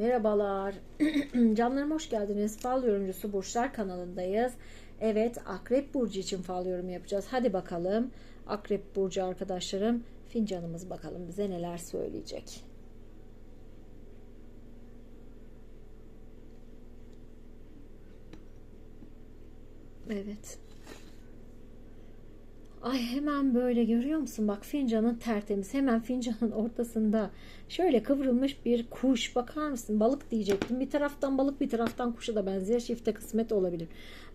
Merhabalar. Canlarım hoş geldiniz. Fal yorumcusu Burçlar kanalındayız. Evet Akrep Burcu için fal yorum yapacağız. Hadi bakalım. Akrep Burcu arkadaşlarım fincanımız bakalım bize neler söyleyecek. Evet. Ay hemen böyle görüyor musun? Bak fincanın tertemiz. Hemen fincanın ortasında şöyle kıvrılmış bir kuş. Bakar mısın? Balık diyecektim. Bir taraftan balık bir taraftan kuşa da benziyor. Çifte kısmet olabilir.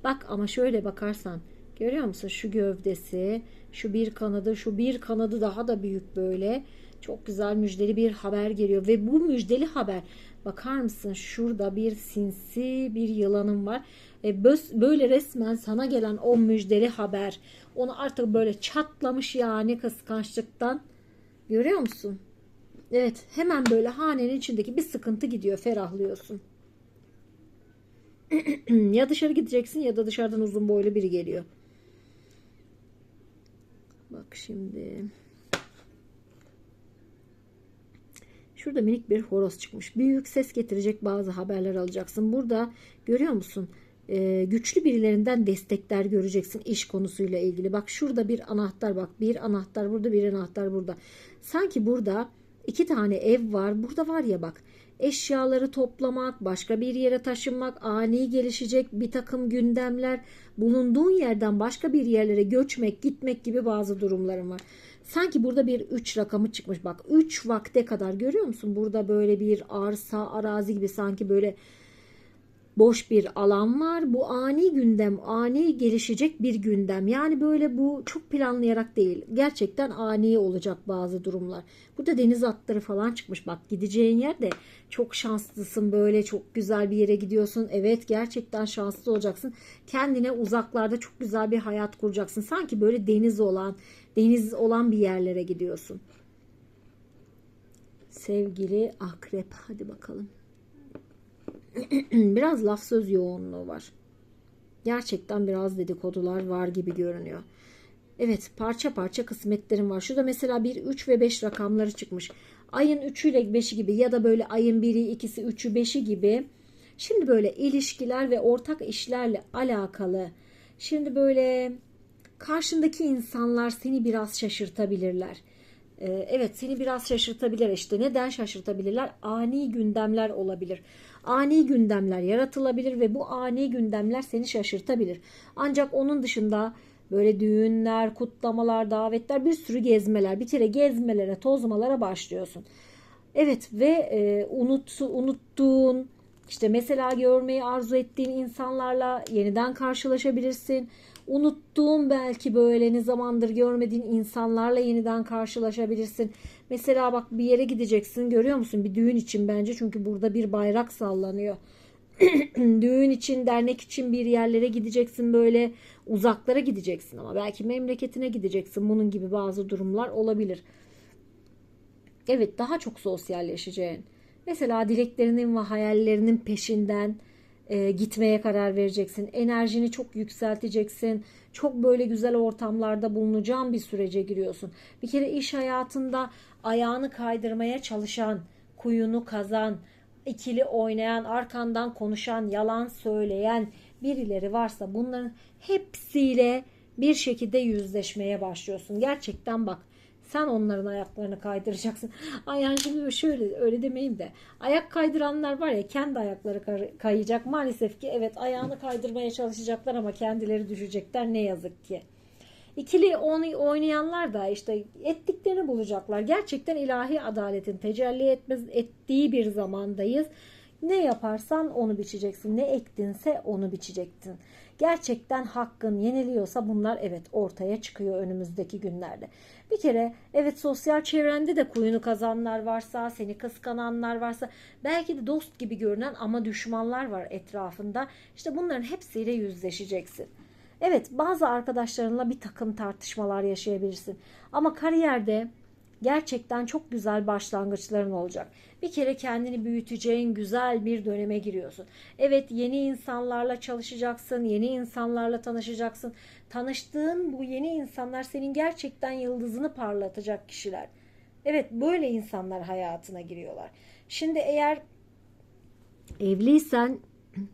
Bak ama şöyle bakarsan görüyor musun? Şu gövdesi, şu bir kanadı, şu bir kanadı daha da büyük böyle. Çok güzel müjdeli bir haber geliyor ve bu müjdeli haber bakar mısın şurada bir sinsi bir yılanım var. E, böyle resmen sana gelen o müjdeli haber onu artık böyle çatlamış yani kıskançlıktan görüyor musun? Evet hemen böyle hanenin içindeki bir sıkıntı gidiyor ferahlıyorsun. ya dışarı gideceksin ya da dışarıdan uzun boylu biri geliyor. Bak şimdi. Şurada minik bir horoz çıkmış. Büyük ses getirecek bazı haberler alacaksın. Burada görüyor musun? Ee, güçlü birilerinden destekler göreceksin iş konusuyla ilgili. Bak şurada bir anahtar bak. Bir anahtar burada bir anahtar burada. Sanki burada iki tane ev var. Burada var ya bak eşyaları toplamak, başka bir yere taşınmak, ani gelişecek bir takım gündemler, bulunduğun yerden başka bir yerlere göçmek, gitmek gibi bazı durumlarım var. Sanki burada bir 3 rakamı çıkmış. Bak 3 vakte kadar görüyor musun? Burada böyle bir arsa, arazi gibi sanki böyle boş bir alan var. Bu ani gündem, ani gelişecek bir gündem. Yani böyle bu çok planlayarak değil. Gerçekten ani olacak bazı durumlar. Burada deniz atları falan çıkmış. Bak gideceğin yerde çok şanslısın. Böyle çok güzel bir yere gidiyorsun. Evet gerçekten şanslı olacaksın. Kendine uzaklarda çok güzel bir hayat kuracaksın. Sanki böyle deniz olan, deniz olan bir yerlere gidiyorsun. Sevgili akrep hadi bakalım. biraz laf söz yoğunluğu var. Gerçekten biraz dedikodular var gibi görünüyor. Evet parça parça kısmetlerim var. Şurada mesela bir 3 ve 5 rakamları çıkmış. Ayın 3'ü ile 5'i gibi ya da böyle ayın 1'i 2'si 3'ü 5'i gibi. Şimdi böyle ilişkiler ve ortak işlerle alakalı. Şimdi böyle karşındaki insanlar seni biraz şaşırtabilirler. Ee, evet seni biraz şaşırtabilir işte. Neden şaşırtabilirler? Ani gündemler olabilir. Ani gündemler yaratılabilir ve bu ani gündemler seni şaşırtabilir. Ancak onun dışında böyle düğünler, kutlamalar, davetler, bir sürü gezmeler, bir kere gezmelere, tozmalara başlıyorsun. Evet ve e, unut, unuttuğun, işte mesela görmeyi arzu ettiğin insanlarla yeniden karşılaşabilirsin unuttuğun belki böyle ne zamandır görmediğin insanlarla yeniden karşılaşabilirsin. Mesela bak bir yere gideceksin görüyor musun? Bir düğün için bence çünkü burada bir bayrak sallanıyor. düğün için, dernek için bir yerlere gideceksin böyle uzaklara gideceksin ama belki memleketine gideceksin. Bunun gibi bazı durumlar olabilir. Evet daha çok sosyalleşeceğin. Mesela dileklerinin ve hayallerinin peşinden e, gitmeye karar vereceksin. Enerjini çok yükselteceksin. Çok böyle güzel ortamlarda bulunacağın bir sürece giriyorsun. Bir kere iş hayatında ayağını kaydırmaya çalışan, kuyunu kazan, ikili oynayan, arkandan konuşan, yalan söyleyen birileri varsa bunların hepsiyle bir şekilde yüzleşmeye başlıyorsun. Gerçekten bak sen onların ayaklarını kaydıracaksın. Ay yani şimdi şöyle öyle demeyeyim de. Ayak kaydıranlar var ya kendi ayakları kayacak. Maalesef ki evet ayağını kaydırmaya çalışacaklar ama kendileri düşecekler ne yazık ki. İkili oynayanlar da işte ettiklerini bulacaklar. Gerçekten ilahi adaletin tecelli etmez, ettiği bir zamandayız. Ne yaparsan onu biçeceksin. Ne ektinse onu biçeceksin. Gerçekten hakkın yeniliyorsa bunlar evet ortaya çıkıyor önümüzdeki günlerde. Bir kere evet sosyal çevrende de kuyunu kazanlar varsa, seni kıskananlar varsa, belki de dost gibi görünen ama düşmanlar var etrafında. İşte bunların hepsiyle yüzleşeceksin. Evet bazı arkadaşlarınla bir takım tartışmalar yaşayabilirsin. Ama kariyerde gerçekten çok güzel başlangıçların olacak. Bir kere kendini büyüteceğin güzel bir döneme giriyorsun. Evet yeni insanlarla çalışacaksın, yeni insanlarla tanışacaksın. Tanıştığın bu yeni insanlar senin gerçekten yıldızını parlatacak kişiler. Evet böyle insanlar hayatına giriyorlar. Şimdi eğer Evliysen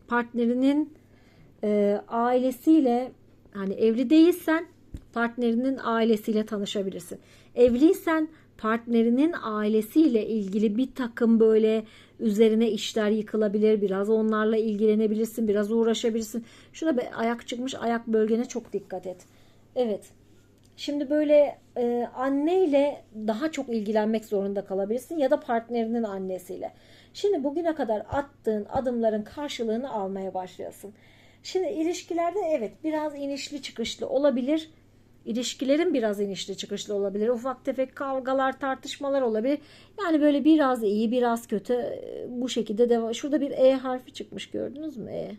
partnerinin e, ailesiyle hani evli değilsen partnerinin ailesiyle tanışabilirsin. Evliysen partnerinin ailesiyle ilgili bir takım böyle üzerine işler yıkılabilir. Biraz onlarla ilgilenebilirsin. Biraz uğraşabilirsin. Şuna bir ayak çıkmış. Ayak bölgene çok dikkat et. Evet. Şimdi böyle e, anneyle daha çok ilgilenmek zorunda kalabilirsin ya da partnerinin annesiyle. Şimdi bugüne kadar attığın adımların karşılığını almaya başlıyorsun. Şimdi ilişkilerde evet biraz inişli çıkışlı olabilir. İlişkilerin biraz inişli çıkışlı olabilir. Ufak tefek kavgalar, tartışmalar olabilir. Yani böyle biraz iyi, biraz kötü e, bu şekilde devam. Şurada bir E harfi çıkmış gördünüz mü? E.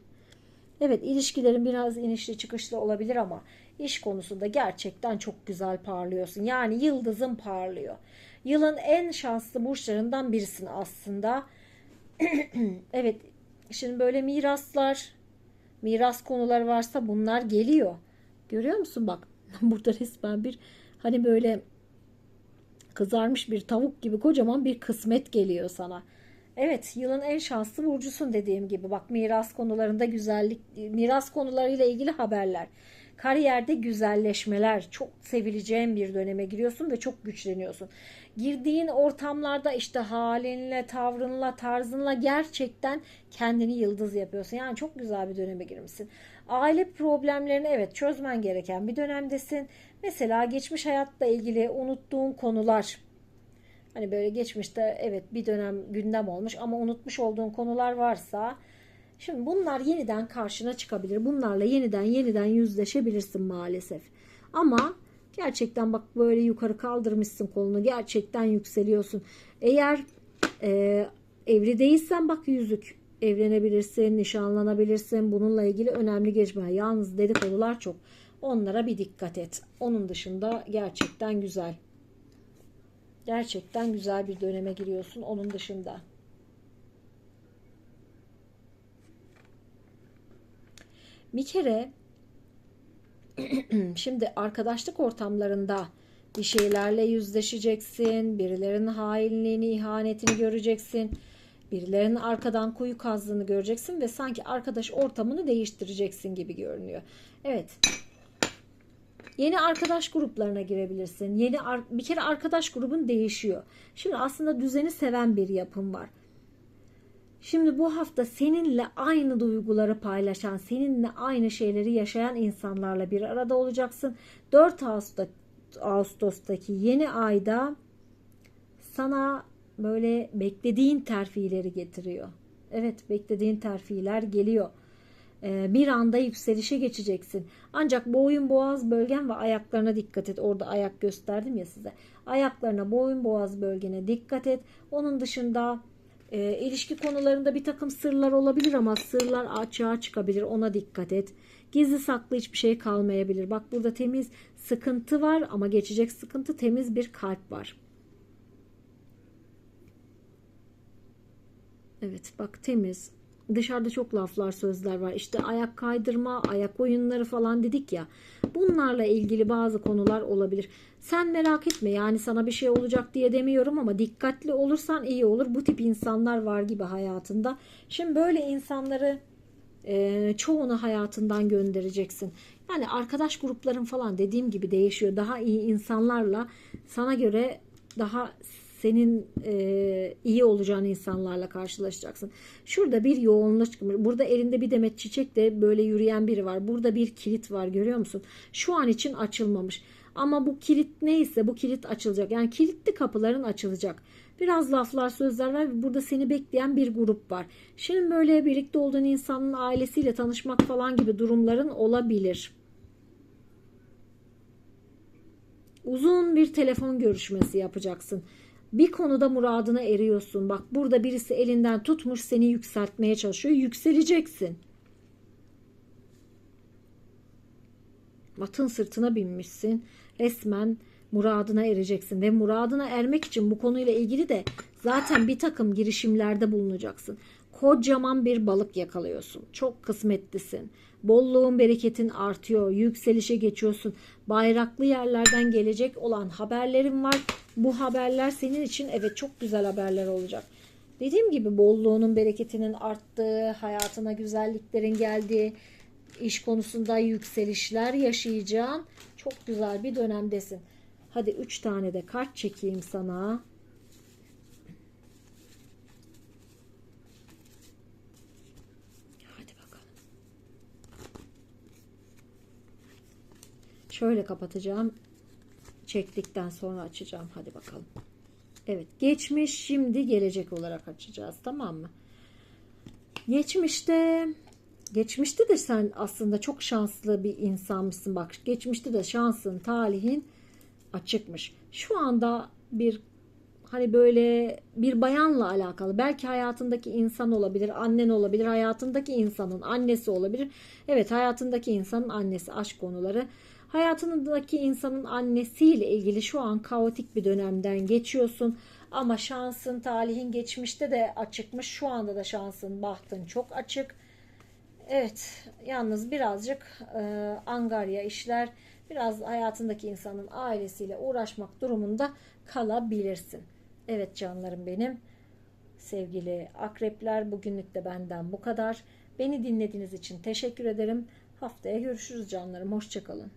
Evet ilişkilerin biraz inişli çıkışlı olabilir ama iş konusunda gerçekten çok güzel parlıyorsun. Yani yıldızın parlıyor. Yılın en şanslı burçlarından birisin aslında. evet şimdi böyle miraslar, miras konuları varsa bunlar geliyor. Görüyor musun bak burada resmen bir hani böyle kızarmış bir tavuk gibi kocaman bir kısmet geliyor sana. Evet, yılın en şanslı burcusun dediğim gibi. Bak miras konularında güzellik, miras konularıyla ilgili haberler. Kariyerde güzelleşmeler, çok sevileceğin bir döneme giriyorsun ve çok güçleniyorsun. Girdiğin ortamlarda işte halinle, tavrınla, tarzınla gerçekten kendini yıldız yapıyorsun. Yani çok güzel bir döneme girmişsin. Aile problemlerini evet çözmen gereken bir dönemdesin. Mesela geçmiş hayatla ilgili unuttuğun konular, Hani böyle geçmişte evet bir dönem gündem olmuş ama unutmuş olduğun konular varsa şimdi bunlar yeniden karşına çıkabilir. Bunlarla yeniden yeniden yüzleşebilirsin maalesef. Ama gerçekten bak böyle yukarı kaldırmışsın kolunu. Gerçekten yükseliyorsun. Eğer e, evli değilsen bak yüzük evlenebilirsin, nişanlanabilirsin. Bununla ilgili önemli gelişmeler. Yalnız dedikodular çok. Onlara bir dikkat et. Onun dışında gerçekten güzel. Gerçekten güzel bir döneme giriyorsun onun dışında. Bir kere şimdi arkadaşlık ortamlarında bir şeylerle yüzleşeceksin. Birilerinin hainliğini, ihanetini göreceksin. Birilerinin arkadan kuyu kazdığını göreceksin ve sanki arkadaş ortamını değiştireceksin gibi görünüyor. Evet. Yeni arkadaş gruplarına girebilirsin. Yeni bir kere arkadaş grubun değişiyor. Şimdi aslında düzeni seven bir yapım var. Şimdi bu hafta seninle aynı duyguları paylaşan, seninle aynı şeyleri yaşayan insanlarla bir arada olacaksın. 4 Ağustos Ağustos'taki yeni ayda sana böyle beklediğin terfileri getiriyor. Evet, beklediğin terfiler geliyor. Ee, bir anda yükselişe geçeceksin. Ancak boyun boğaz bölgen ve ayaklarına dikkat et. Orada ayak gösterdim ya size. Ayaklarına boyun boğaz bölgene dikkat et. Onun dışında e, ilişki konularında bir takım sırlar olabilir ama sırlar açığa çıkabilir. Ona dikkat et. Gizli saklı hiçbir şey kalmayabilir. Bak burada temiz sıkıntı var ama geçecek sıkıntı temiz bir kalp var. Evet bak temiz dışarıda çok laflar sözler var. İşte ayak kaydırma, ayak oyunları falan dedik ya. Bunlarla ilgili bazı konular olabilir. Sen merak etme yani sana bir şey olacak diye demiyorum ama dikkatli olursan iyi olur. Bu tip insanlar var gibi hayatında. Şimdi böyle insanları e, çoğunu hayatından göndereceksin. Yani arkadaş grupların falan dediğim gibi değişiyor. Daha iyi insanlarla sana göre daha senin e, iyi olacağın insanlarla karşılaşacaksın. Şurada bir yoğunluk çıkmış. Burada elinde bir demet çiçek de böyle yürüyen biri var. Burada bir kilit var görüyor musun? Şu an için açılmamış. Ama bu kilit neyse bu kilit açılacak. Yani kilitli kapıların açılacak. Biraz laflar sözler var burada seni bekleyen bir grup var. Şimdi böyle birlikte olduğun insanın ailesiyle tanışmak falan gibi durumların olabilir. Uzun bir telefon görüşmesi yapacaksın bir konuda muradına eriyorsun. Bak burada birisi elinden tutmuş seni yükseltmeye çalışıyor. Yükseleceksin. Atın sırtına binmişsin. Resmen muradına ereceksin ve muradına ermek için bu konuyla ilgili de zaten bir takım girişimlerde bulunacaksın. Kocaman bir balık yakalıyorsun. Çok kısmetlisin. Bolluğun bereketin artıyor. Yükselişe geçiyorsun. Bayraklı yerlerden gelecek olan haberlerin var bu haberler senin için evet çok güzel haberler olacak. Dediğim gibi bolluğunun bereketinin arttığı, hayatına güzelliklerin geldiği, iş konusunda yükselişler yaşayacağın çok güzel bir dönemdesin. Hadi 3 tane de kart çekeyim sana. Hadi bakalım. Şöyle kapatacağım. Çektikten sonra açacağım. Hadi bakalım. Evet, geçmiş, şimdi gelecek olarak açacağız, tamam mı? Geçmişte geçmişte de sen aslında çok şanslı bir insanmışsın bak. Geçmişte de şansın, talihin açıkmış. Şu anda bir hani böyle bir bayanla alakalı belki hayatındaki insan olabilir, annen olabilir, hayatındaki insanın annesi olabilir. Evet, hayatındaki insanın annesi aşk konuları. Hayatındaki insanın annesiyle ilgili şu an kaotik bir dönemden geçiyorsun. Ama şansın, talihin geçmişte de açıkmış. Şu anda da şansın, bahtın çok açık. Evet, yalnız birazcık e, angarya işler, biraz hayatındaki insanın ailesiyle uğraşmak durumunda kalabilirsin. Evet canlarım benim. Sevgili akrepler bugünlük de benden bu kadar. Beni dinlediğiniz için teşekkür ederim. Haftaya görüşürüz canlarım. Hoşçakalın.